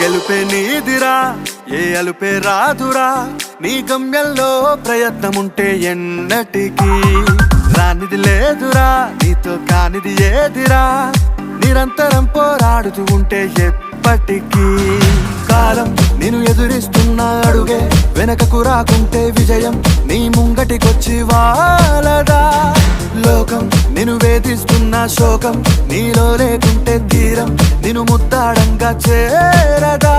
గెలుపే నీదిరా ఏ అలుపే రాదురా నీ గమ్యంలో ప్రయత్నముంటే ఎన్నటికీ. రానిది లేదురా నీతో కానిది ఏదిరా? నిరంతరం పోరాడుతూ ఉంటే ఎప్పటికీ కాలం నేను ఎదురిస్తున్న అడుగే వెనకకు రాకుంటే విజయం నీ ముంగటికొచ్చి వాలదా? లోకం నేను వేధిస్తున్న శోకం నీలో లేకుంటే తీరం నేను ముద్దాడంగా చేరదా?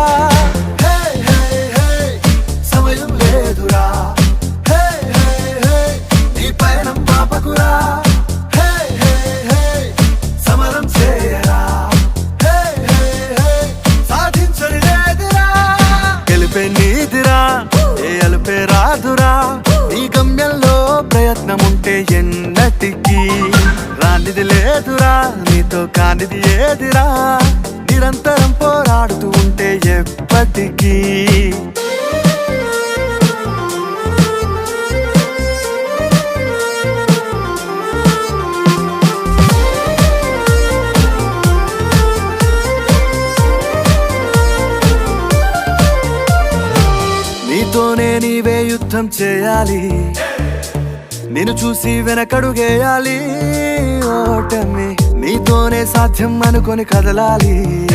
రాదురా ఏ అలుపే రాదురా? నీ గమ్యంలో ప్రయత్నముంటే ఎన్నటికీ రానిది లేదురా నీతో కానిది ఏదిరా? నిరంతరం పోరాడుతూ ఉంటే ఎప్పటికీ యుద్ధం చేయాలి. నేను చూసి వెనకడుగేయాలి. ఓటమి నీతోనే సాధ్యం అనుకొని కదలాలి.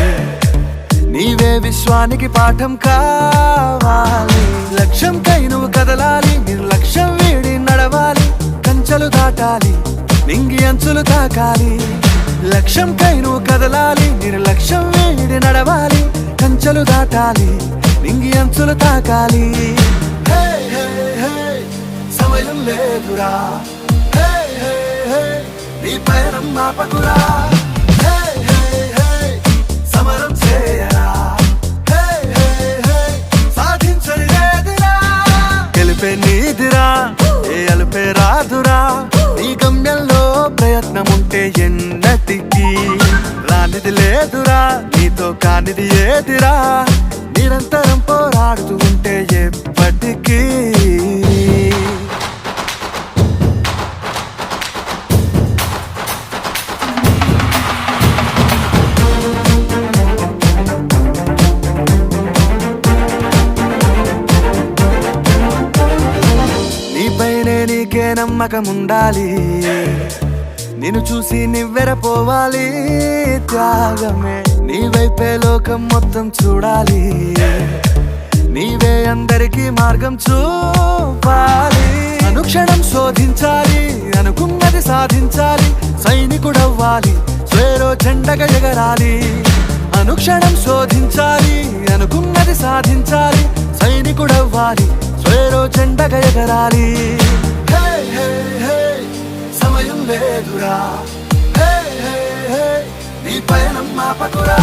నీవే విశ్వానికి పాఠం కావాలి. లక్ష్యం కై నువ్వు కదలాలి. లక్ష్యం వీడి నడవాలి. కంచెలు దాటాలి. నింగి అంచులు తాకాలి. లక్ష్యం కై నువ్వు కదలాలి. నిర్లక్ష్యం వీడి నడవాలి. కంచెలు దాటాలి. నింగి అంచులు తాకాలి. సమయం లేదురా. నీ పయనం మాపకురా సమరం చేయరా. సాధించని లేదురా. గెలిపే నీదిరా ఏ అలుపే రాదురా. నీ గమ్యంలో ప్రయత్నముంటే ఎన్నటికీ రానిది లేదురా నీతో కానిది ఏదిరా. నిరంతరం పోరాడుతూ ఉంటే ఎప్పటికీ నీకే నమ్మకం ఉండాలి నిన్ను చూసి నివ్వెరపోవాలి త్యాగమే. నీ వైపే లోకం మొత్తం చూడాలి. నీవే అందరికీ మార్గం చూపాలి. అనుక్షణం శోధించాలి అనుకున్నది సాధించాలి సైనికుడవ్వాలి స్వేరో చెండగ ఎగరాలి. అనుక్షణం శోధించాలి అనుకున్నది సాధించాలి సైనికుడవ్వాలి స్వేరో చెండగ ఎగరాలి. లేదురా హే, హే, హే, నీ పయనం మాపకురా